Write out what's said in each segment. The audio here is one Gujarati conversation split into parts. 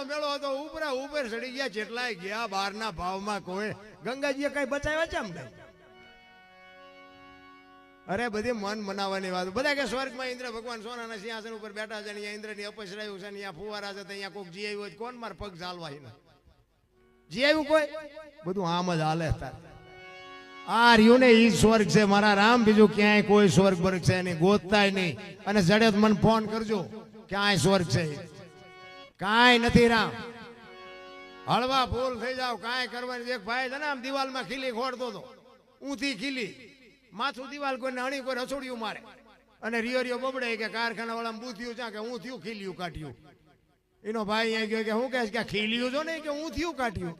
નો મેળો હતો, ઉપરા ઉપર ચડી ગયા, જેટલાય ગયા, બહારના ભાવમાં કોઈ. ગંગાજીએ કઈ બચાવ્યા છે અમને અરે, બધી મન મનાવવાની વાત. બધા કે સ્વર્ગમાં ઇન્દ્ર ભગવાન સોનાના સિંહાસન ઉપર બેઠા છે અહીંયા ઇન્દ્રની અપસરાયું છે અહીંયા ફુવારા છે અહીંયા કોઈક જી આવ્યું હોય કોણ માર પગ ચાલવા એના જી આવ્યું કોઈ? બધું આમ જ હાલે આ રહ્યું ને ઈ સ્વર્ગ છે. મારા રામ, બીજું ક્યાંય કોઈ સ્વર્ગ વર્ગ છે નહીં, ગોતતાય નહીં. અને જડે મને ફોન કરજો, ક્યાંય સ્વર્ગ છે કાંઈ નથી રામ. હળવા ફૂલ થઈ જાવ, કાંઈ કરવાની એક ભાઈ છે ને આમ દિવાલમાં ખીલી ખોડતો હતો. ઊંથી ખીલી. માથું દિવાલ કોઈને અણી કોઈ રસોડિયું મારે. અને રિયો રિયો બબડે કે કારખાના વાળા બુથિયું છે કે હું થયું ખીલ્યું કાઢ્યું. એનો ભાઈ અહીંયા ગયો કે હું કહે છે? કે ખીલ્યું છો ને કે હું થયું કાઢ્યું.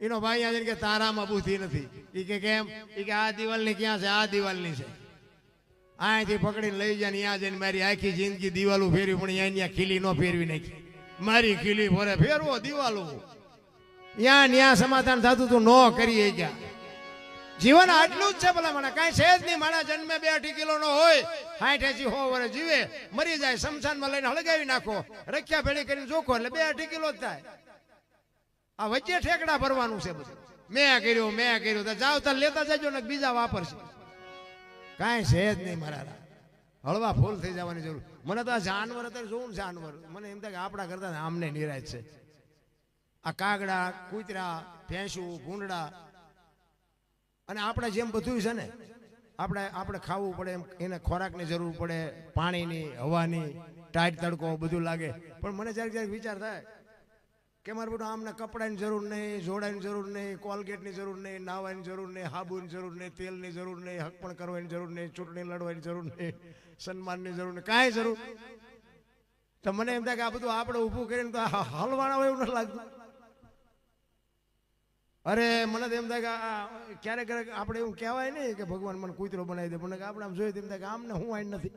એનો ભાઈ અહીંયા જઈને કે તારામાં બૂથી નથી. એ કે કેમ? એ કે આ દિવાલની ક્યાં છે? આ દિવાલની છે. અહીંથી પકડીને લઈ જાય ત્યાં જઈને મારી આખી જિંદગી દિવાલું ફેરવી પણ અહીંયા ખીલી ન ફેરવી નાખી. મારી ખીલી ભરે. ફેરવો દિવાલો. ત્યાં ત્યાં સમાધાન થતું તું, ન કરીએ ગયા જીવન આટલું જ છે ભલા મને કાંઈ છે જ નહીં. મારા જન્મે બે અઢી કિલો નો હોય સાઠ એસી હો વરે જીવે, મરી જાય, શમશાનમાં લઈને હળગાવી નાખો, રખ્યા ભેળી કરીને જોખો, એટલે બે અઢી કિલો જ થાય. આ વચ્ચે ઠેકડા ભરવાનું છે બધું. મેં કર્યું મેં કર્યું. જાવ તાર લેતા જજો ને બીજા વાપરશે. કાંઈ છે જ નહીં મારા હળવા ફૂલ થઈ જવાની જરૂર. મને તો આ જાનવર અત્યારે જોઉં જાનવર. મને એમ થાય કે આપણા કરતા આમને નિરાશ છે. આ કાગડા, કૂતરા, ભેંસું, ભૂંડડા અને આપણે જેમ બધું છે ને, આપણે આપણે ખાવું પડે એમ, એને ખોરાકની જરૂર પડે, પાણીની, હવાની, ટાઈટ તડકો બધું લાગે. પણ મને જ્યારે જ્યારે વિચાર થાય કે મારે બધું આમને કપડાની જરૂર નહીં જોડાની જરૂર નહીં, કોલગેટની જરૂર નહીં, નાવાની જરૂર નહીં, હાબુની જરૂર નહીં, તેલની જરૂર નહીં હકપણ કરવાની જરૂર નહીં, ચૂંટણી લડવાની જરૂર નહીં, સન્માનની જરૂર નહીં, કાંઈ જરૂર તો મને એમ થાય કે આ બધું આપણે ઊભું કરીને તો હલવાના હોય એવું નથી લાગતું. અરે, મને તો એમ થાય કે ક્યારેક ક્યારેક આપણે એવું કહેવાય નહીં કે ભગવાન મને કૂતરો બનાવી દે મને આપણે આમ જોઈએ તેમ થાય કે આમને હું આઈ નથી.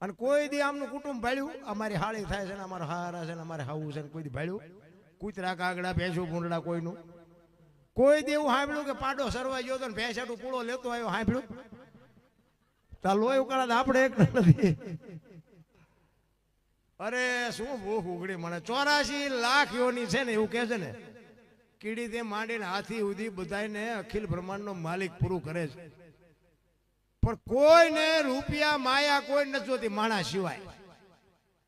અને કોઈ દી આમનું કુટુંબ ભાળ્યું, અમારી હાળી થાય છે ને, અમારે હારા છે ને, અમારે હાવું છે ને, કોઈ દી ભાળ્યું. કૂતરા કાગડા, ભેંસું ભૂંડડા કોઈનું. કોઈ દી એવું સાંભળ્યું કે પાડો સરવા ગયો તો ભેંસાટું પૂળો લેતો આવ્યો, સાંભળ્યું? તા લોહી ઉકાળા આપણે એક નથી. અરે, શું ભૂખ ઉઘડી મને? ચોરાશી લાખ યોની છે ને, એવું કહે છે ને કીડી તે માંડીને હાથી સુધી બધાને અખિલ બ્રહ્માંડનો માલિક પૂરું કરે છે. પણ કોઈને રૂપિયા માયા કોઈ નથી જોતી, માણા સિવાય.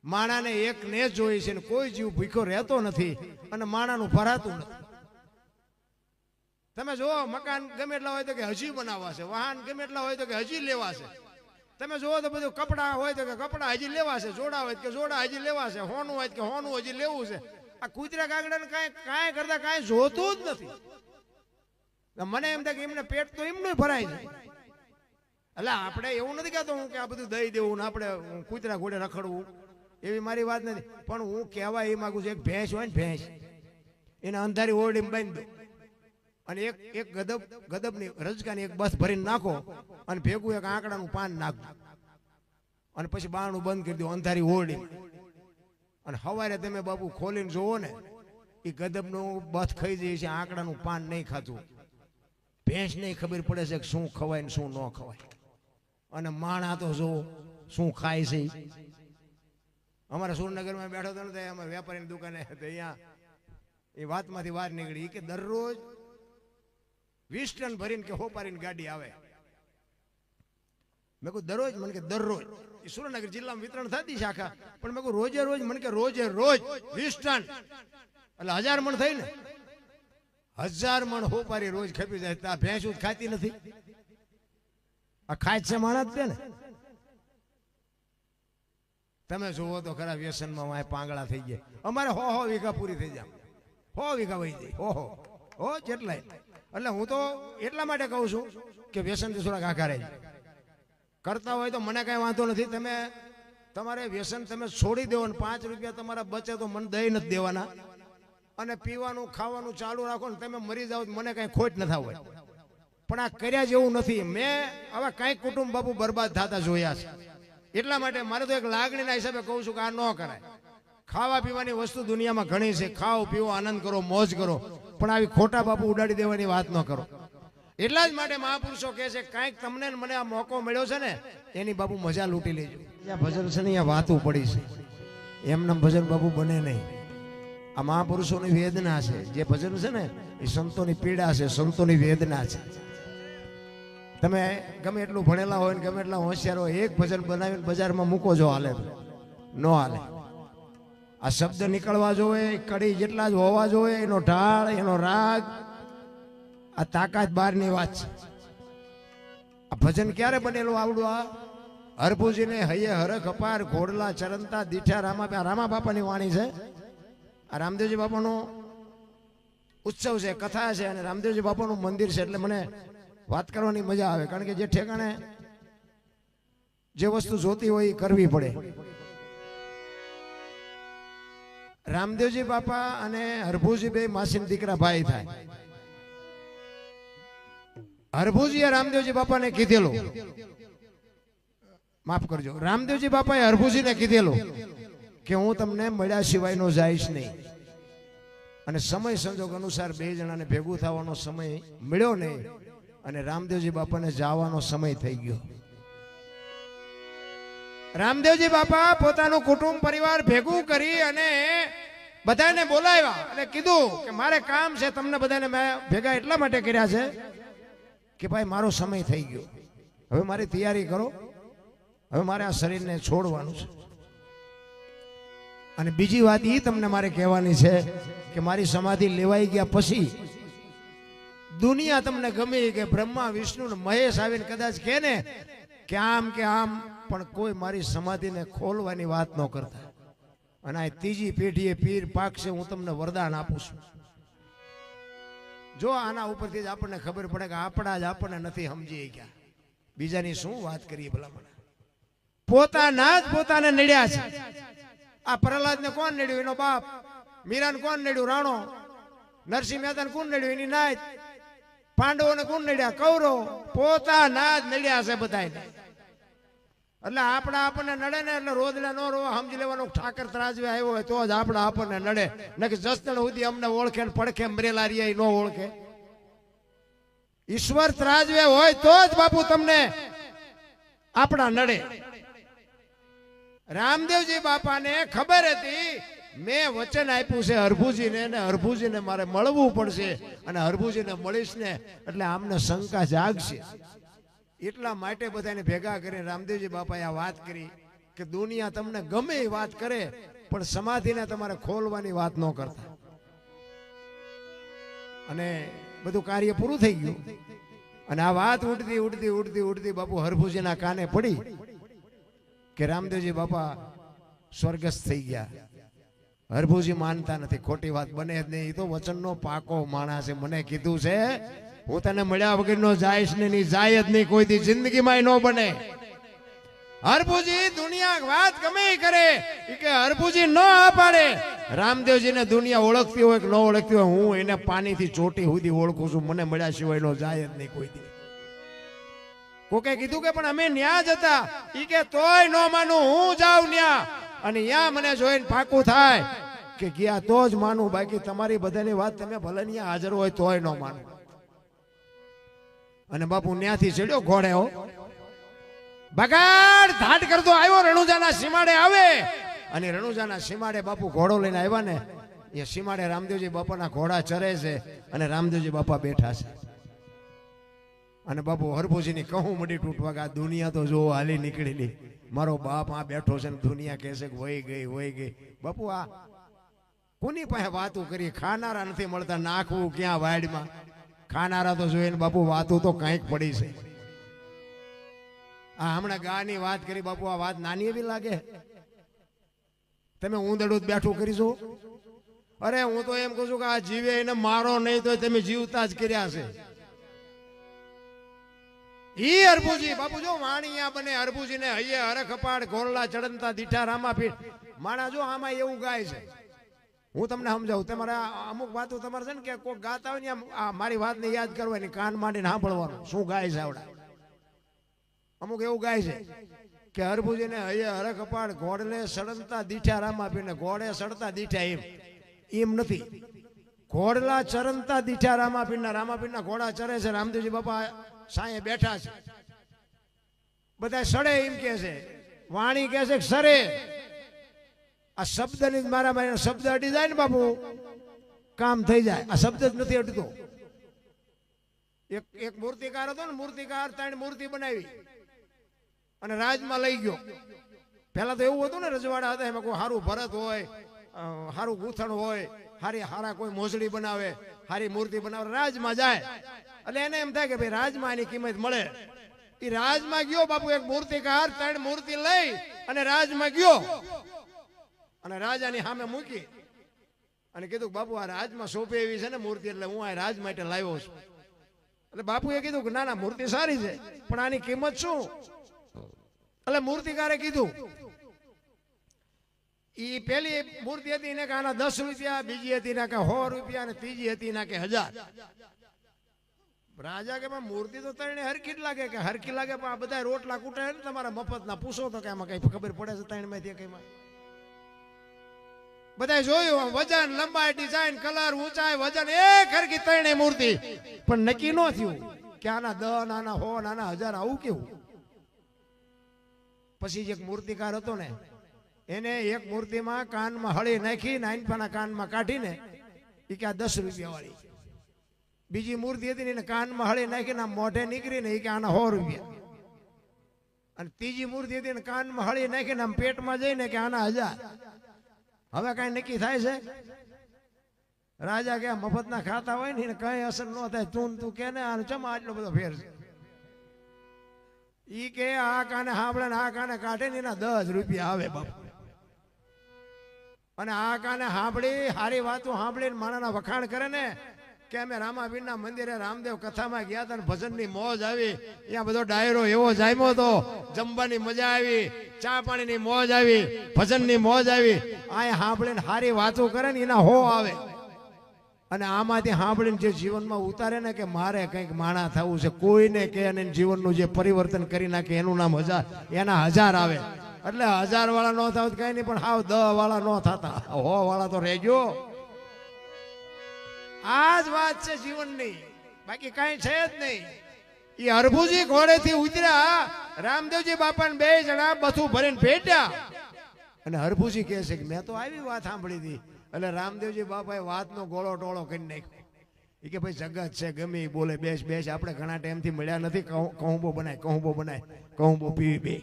માણાને એક ને જોઈ છે ને કોઈ જીવ ભૂખ્યો રહેતો નથી અને માણાનું ભરાતું નથી. તમે જુઓ, મકાન ગમે એટલા હોય તો કે હજી બનાવવા છે, વાહન ગમે એટલા હોય તો કે હજી લેવા છે. તમે જુઓ તો બધું કપડા હોય તો કે કપડા હજી લેવા છે, જોડા હોય કે જોડા હજી લેવા છે, હોનું હોય કે હોનું હજી લેવું છે. આ કૂતરા કાગડાને કાંઈ કાંઈ કરતા કાંઈ જોતું જ નથી. મને એમ થાય કે એમને પેટ તો એમનું ભરાય છે. એટલે આપણે એવું નથી કહેતો હું કે આ બધું દઈ દેવું ને આપણે કૂતરા ઘોડે રખડવું. એવી મારી વાત નથી. પણ હું કહેવા એ માગું છું, એક ભેંસ હોય ને ભેંસ, એને અંધારી ઓરડીમાં બાંધી દો. અને એક એક ગદબ, ગદબની, રજકાની એક બસ ભરીને નાખો અને ભેગું એક આંકડાનું પાન નાખો અને પછી બાણું બંધ કરી દો, અંધારી ઓરડી. અને સવારે તમે બાપુ ખોલીને જોવો ને એ ગદબનું બસ ખાઈ જાય છે, આંકડાનું પાન નહીં ખાતું. ભેંસ નહીં ખબર પડે છે કે શું ખવાય ને શું ન ખવાય. અને માણા તો જો શું ખાય છે? અમારે અમારા સુરનગરમાં બેઠો હતો ને તો અમે વેપારીની દુકાને અહીંયા એ વાતમાંથી વાર નીકળી કે દરરોજ વીસ ટન ભરીને કે હોપારીની ગાડી આવે. મેં કહું દરરોજ? મને કે, દરરોજ. એ સુરેન્દ્રનગર જિલ્લામાં વિતરણ થતી શાખા પણ મેં કહું રોજે રોજ? મને કે, રોજે રોજ વીસ ટન એટલે હજાર મણ થઈ ને હજાર મણ હોપારી રોજ ખપી જાય. ત્યાં ભેંસું ખાતી નથી. આ ખાય છે માણસ છે ને? તમે જુઓ તો ખરા વ્યસનમાં વાંય પાંગળા થઈ ગયા. અમારે હો હો વીઘા પૂરી થઈ જાય હો વીઘા વહી જાય. હો હો. હો જેટલાય એટલે હું તો એટલા માટે કહું છું કે વ્યસનથી થોડાક આઘા રહે કરતા હોય તો મને કાંઈ વાંધો નથી. તમે તમારે વ્યસન તમે છોડી દેવો ને પાંચ રૂપિયા તમારા બચે તો મને દઈ નથી દેવાના. અને પીવાનું, ખાવાનું ચાલુ રાખો ને તમે મરી જાઓ મને કાંઈ ખોટ ન હોય. પણ આ કર્યા જેવું નથી. મેં હવે કાંઈક કુટુંબ બાપુ બરબાદ થતા જોયા છે. એટલા માટે મારે તો એક લાગણીના હિસાબે કહું છું કે આ ન કરાય. ખાવા પીવાની વસ્તુ દુનિયામાં ઘણી છે. ખાઓ પીવો આનંદ કરો, મોજ કરો. પણ આવી ખોટા બાપુ ઉડાડી દેવાની વાત ન કરો. એટલા જ માટે મહાપુરુષો કહે છે, કાંઈક તમને મને આ મોકો મળ્યો છે ને, એની બાપુ મજા લૂંટી લેજો. ત્યાં ભજન છે ને અહીંયા વાતું પડી છે. એમને ભજન બાપુ બને નહીં. આ મહાપુરુષોની વેદના છે. જે ભજન છે ને, એ સંતોની પીડા છે, સંતોની વેદના છે. તમે ગમે એટલું ભણેલા હોય ને ગમે એટલા હોશિયાર હોય, એક ભજન બનાવીને બજારમાં મૂકો જો હાલે. ન હાલે. આ શબ્દ નીકળવા જોવે, કડી જેટલા જ હોવા જોવે, એનો ઢાળ, એનો રાગ, આ તાકાત બહારની વાત છે. આ ભજન ક્યારે બનેલું આવડું આ? હરભુજીને હૈયે હરખ અપાર ઘોડલા ચરંતા દીઠા રામા રામા બાપાની વાણી છે. આ રામદેવજી બાપાનો ઉત્સવ છે, કથા છે અને રામદેવજી બાપાનું મંદિર છે, એટલે મને વાત કરવાની મજા આવે, કારણ કે જે ઠેકાણે જે વસ્તુ જોતી હોય એ કરવી પડે. રામદેવજી બાપા અને હરભુજી બે માસીન દીકરા ભાઈ થાય. હરભુજીએ રામદેવજી બાપાને કીધેલું. માફ કરજો. રામદેવજી બાપાએ હરભુજીને કીધેલું કે હું તમને મળ્યા સિવાયનો જઈશ નહીં. અને સમય સંજોગ અનુસાર બે જણાને ભેગું થવાનો સમય મળ્યો નહીં. અને રામદેવજી બાપાને જવાનો સમય થઈ ગયો. રામદેવજી બાપા પોતાનું કુટુંબ પરિવાર ભેગું કરી અને બધાને બોલાવ્યા અને કીધું કે મારે કામ છે, તમને બધાને મેં ભેગા એટલા માટે કર્યા છે કે ભાઈ મારો સમય થઈ ગયો. હવે મારી તૈયારી કરો. હવે મારે આ શરીરને છોડવાનું છે. અને બીજી વાત એ તમને મારે કહેવાની છે કે મારી સમાધિ લેવાઈ ગયા પછી દુનિયા તમને ગમે કે બ્રહ્મા, વિષ્ણુ મહેશ આવીને કદાચ કહે ને કે આમ કે આમ, પણ કોઈ મારી સમાધિને ખોલવાની વાત ન કરતા. અને આ ત્રીજી પેઢીએ પીર પાકશે હું તમને વરદાન આપું છું. જો આના ઉપરથી જ આપણને ખબર પડે કે આપણા જ આપણને નથી સમજી ગયા બીજાની શું વાત કરીએ ભલા પોતાના જ પોતાને નડ્યા છે. આ પ્રહલાદ ને કોણ નડ્યું? એનો બાપ. મીરાને કોણ નડ્યું? રાણો. નરસિંહ મહેતાને કોણ નડ્યું? એની નાયત પાંડવોને કોણ નડ્યા? કૌરવ. પોતાના જ નડ્યા છે બધાને એટલે આપણા આપણને નડે ને એટલે રોદડા નો રો સમજી લેવાનું ઠાકર ત્રાજવે આવ્યો હોય તો જ આપણા આપણને નડે. નહીં કે જસદણ સુધી અમને ઓળખે ને પડખે મરેલા રહ્યા ન ઓળખે. ઈશ્વર ત્રાજવે હોય તો જ બાપુ તમને આપણા નડે. રામદેવજી બાપાને ખબર હતી, મેં વચન આપ્યું છે હરભુજીને ને હરભુજીને મારે મળવું પડશે અને હરભુજીને મળીશ ને એટલે આમને શંકા જાગશે. એટલા માટે બધાને ભેગા કરી રામદેવજી બાપાએ આ વાત કરી કે દુનિયા તમને ગમે એ વાત કરે, પણ સમાધિને તમારે ખોલવાની વાત ન કરતા. અને બધું કાર્ય પૂરું થઈ ગયું. અને આ વાત ઉડતી ઉડતી ઉડતી ઉડતી બાપુ હરભુજીના કાને પડી. કે રામદેવજી બાપા સ્વર્ગસ્થ થઈ ગયા. હરભુજી માનતા નથી, ખોટી વાત બને જ નહીં. એ તો વચનનો પાકો માણસે મને કીધું છે, હું તને મળ્યા વગરનો જાયશ ને નહીં જાય જ નહીં. કોઈ દી જિંદગીમાં ન બને. હરભુજી દુનિયા વાત ગમે કરે. કે હરભુજી ન પાડે રામદેવજીને દુનિયા ઓળખતી હોય કે ન ઓળખતી હોય, હું એને પાણીથી ચોટી સુધી ઓળખું છું. મને મળ્યા સિવાય નો જાય જ નહીં કોઈ કોકે કીધું કે, પણ અમે ન્યા જતા ઈ કે, તોય ન માનું, હું જાઉં ન્યા. અને ન્યા મને જોઈને ફાકું થાય કે, ગયા, તો જ માનું. બાકી તમારી બધાની વાત તમે ભલે ન્યા હાજર હોય, તોય ન માનું. અને બાપુ ન્યાથી ચડ્યો ઘોડે, હો. બગાડ, ધાટ કરતો આવ્યો, રણુજાના સીમાડે આવે. અને રણુજાના સીમાડે બાપુ ઘોડો લઈને આવ્યા ને, એ સીમાડે રામદેવજી બાપાના ઘોડા ચરે છે અને રામદેવજી બાપા બેઠા છે. અને બાપુ હરભુજીની કહું મડી તૂટવા કે આ દુનિયા તો જો હાલી નીકળેલી મારો બાપ આ બેઠો છે ને દુનિયા કહેશે કે વહી ગઈ વહી ગઈ. બાપુ આ કોની પાસે વાતું કરી ખાનારા નથી મળતા, નાખવું ક્યાં વાડમાં? ખાનારા તો જોઈએ ને બાપુ વાતું તો કંઈક પડી છે. આ હમણાં ગાની વાત કરી, બાપુ આ વાત નાની એવી લાગે? તમે ઊંધડું બેઠું કરીશું અરે હું તો એમ કહું છું કે આ જીવે એને મારો નહીં તો તમે જીવતા જ કર્યા છે. ઈ અરબુજી બાપુ જો વાણિયા બને અરબુજી ને હૈયે હરખપાડ ગોરલા ચડંતા દીઠા રામાપીઠ માણા જો આમાં એવું ગાય છે. હું તમને સમજાવું, તમારે અમુક વાતો તમારે છે ને કે કોઈ ગાતા હોય ને આ મારી વાતને યાદ કરવાની કાન માંડીને સાંભળવાનું. શું ગાય છે આવડા? અમુક એવું ગાય છે કે હરભુજીને હૈયે હરખપાડ ઘોડલે સડંતા દીઠા રામાપીને ઘોડે સડતા દીઠા એમ. એમ નથી. ઘોડલા ચરંતા દીઠા રામાપીરના રામાપીરના ઘોડા ચરે છે રામદેવજી બાપા સાંયે બેઠા છે. બધા સડે એમ કે છે. વાણી કે છે સરે. આ શબ્દની મારા મારી શબ્દ અટી જાય ને બાપુ. કામ થઈ જાય. આ શબ્દ જ નથી અટતો એક એક મૂર્તિકાર હતો ને, મૂર્તિકાર ત્રણ મૂર્તિ બનાવી. અને રાજમાં લઈ ગયો. પહેલા તો એવું હતું ને, રજવાડા હતા, એમાં કોઈ સારું ભરત હોય સારું ગૂંથણ હોય, હારી, હારા કોઈ મોજડી બનાવે, હારી મૂર્તિ બનાવે, રાજમાં જાય. એટલે એને એમ થાય કે ભાઈ રાજમાં એની કિંમત મળે. એ રાજમાં ગયો બાપુ એક મૂર્તિકાર, ત્રણ મૂર્તિ લઈ અને રાજમાં ગયો. અને રાજાની સામે મૂકી અને કીધું બાપુ આ રાજમાં સોંપે એવી છે ને મૂર્તિ એટલે હું આ રાજ માટે લાવ્યો છું. એટલે બાપુએ કીધું કે ના ના, મૂર્તિ સારી છે, પણ આની કિંમત શું? એટલે મૂર્તિકારે કીધું એ પેલી મૂર્તિ હતી ને કે આના દસ રૂપિયા, બીજી હતી ના કે સો રૂપિયા અને ત્રીજી હતી ના કે હજાર. રાજા કે મૂર્તિ તો તને હરખી જ લાગે કે હરખી લાગે પણ આ બધા રોટલા કૂટે ને તમારા મફતના, પૂછો તો કે આમાં કઈ ખબર પડે છે ત્રણમાંથી કઈ બધા જોયું આમ વજન, લંબાઈ ડિઝાઇન કલર ઊંચાઈ, વજન, એક હરખી ત્રણેય મૂર્તિ. પણ નક્કી ન થયું કે આના દ નાના હો નાના હજાર આવું કેવું. પછી જે મૂર્તિકાર હતો ને, એને એક મૂર્તિમાં કાનમાં હળી નાખી નાનપાના કાનમાં કાઢીને એ કે આ દસ રૂપિયા વાળી બીજી મૂર્તિ હતી ને એને કાનમાં હળી નાખીને મોઢે નીકળીને એ કે આના સો રૂપિયા. અને ત્રીજી મૂર્તિ હતી ને કાનમાં હળી નાખીને આમ પેટમાં જઈને કે આના હજાર. હવે કઈ નક્કી થાય છે? રાજા કે મફતના ખાતા હોય ને કઈ અસર ન થાય. તું તું કે ને આને ચમ આટલો બધો ફેર છે? ઈ કે આ કાને સાંભળે ને આ કાને કાઢે ને એના દસ રૂપિયા આવે બાપુ. અને આ કાને સાંભળી સારી વાતો સાંભળીને માણાના વખાણ કરે ને કે અમે રામાપીરના મંદિરે રામદેવ કથામાં ગયા હતા ભજનની મોજ આવી. ત્યાં બધો ડાયરો એવો જામ્યો હતો. જમવાની મજા આવી. ચા પાણીની મોજ આવી. ભજનની મોજ આવી. આ સાંભળીને હારી વાતો કરે ને એના હો આવે. અને આમાંથી સાંભળીને જે જીવનમાં ઉતારે ને કે મારે કંઈક માણા થવું છે, કોઈને કે અને જીવનનું જે પરિવર્તન કરી નાખે, એનું નામ હજાર, એના હજાર આવે. એટલે હજાર વાળા ન થાવ કઈ નહીં, પણ હાવ દહ વાળા ન થતા. હો વાળા તો રહેજો. આ જ વાત છે જીવનની. બાકી કઈ છે જ નહીં. એ હરભુજી ઘોડેથી ઉતર્યા, રામદેવજી બાપાને બે જણા બધું ભરીને ભેટ્યા. અને હરભુજી કહે છે કે મેં તો આવી વાત સાંભળી હતી. એટલે રામદેવજી બાપાએ વાતનો ગોળો ટોળો કરી નાખ્યો. એ કે ભાઈ જગત છે, ગમે એ બોલે, બેસ બેસ, આપણે ઘણા ટાઈમથી મળ્યા નથી. કહું- કહુંબો બનાય કહુંબો બનાય, કહુંબો પીવી બે.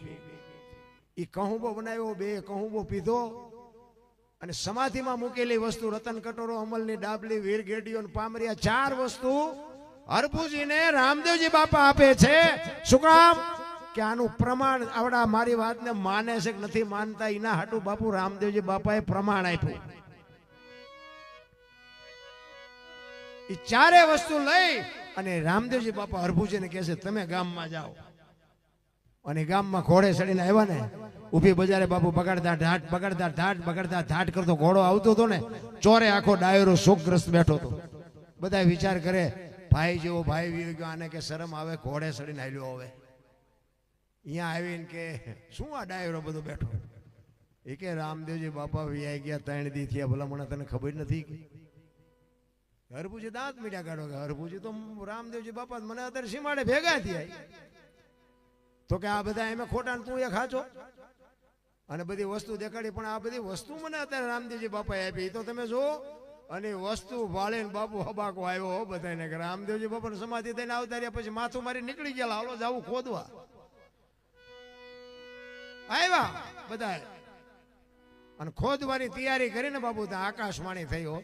એ કહુંબો બનાવ્યો, બે કહુંબો પીધો. અને સમાધિમાં મૂકેલી વસ્તુ, રતન કટોરો, અમલની ડાબલી વીર ગેડીઓ પામરિયા, ચાર વસ્તુ હરભુજીને રામદેવજી બાપા આપે છે. શું કામ? કે આનું પ્રમાણ આવડા મારી વાતને માને છે કે નથી માનતા, એના હાટુ બાપુ રામદેવજી બાપાએ પ્રમાણ આપ્યું. એ ચારે વસ્તુ લઈ અને રામદેવજી બાપા હરભુજીને કહે છે, તમે ગામમાં જાઓ. અને ગામમાં ઘોડે ચડીને આવ્યા ને ઊભી બજારે બાપુ બગાડતા ઢાટ બગાડતા ઢાટ બગાડતા ઢાટ કરતો ઘોડો આવતો હતો ને, ચોરે આખો ડાયરો શોકગ્રસ્ત બેઠો હતો. બધા વિચાર કરે, ભાઈ જેવો ભાઈ વી ગયો, આને કે શરમ આવે, ઘોડે ચડીને આવ્યો હવે. અહીંયા આવીને કે, શું આ ડાયરો બધો બેઠો? એ કે, રામદેવજી બાપા વિયાઈ ગયા, ત્રણ દી થયા, ભલા મને તને ખબર નથી હરભુજી દાંત મીઠા કાઢો કે હરભુજી તો રામદેવજી બાપા મને અત્યારે સીમાડે ભેગા થયા. તો કે આ બધા એમ ખોટા તું એ ખાચો અને બધી વસ્તુ દેખાડી, પણ આ બધી વસ્તુ મને અત્યારે રામદેવજી બાપાએ આપી. તો તમે જો અને વસ્તુ વાળીને બાપુ હબાકો આવ્યો બધાને કે રામદેવજી બાપાને સમાધિ થઈને આવતા રહ્યા પછી માથું મારી નીકળી ગયા હાલો, જાવું ખોદવા. આવ્યા બધા અને ખોદવાની તૈયારી કરીને બાપુ ત્યાં આકાશવાણી થઈ હો.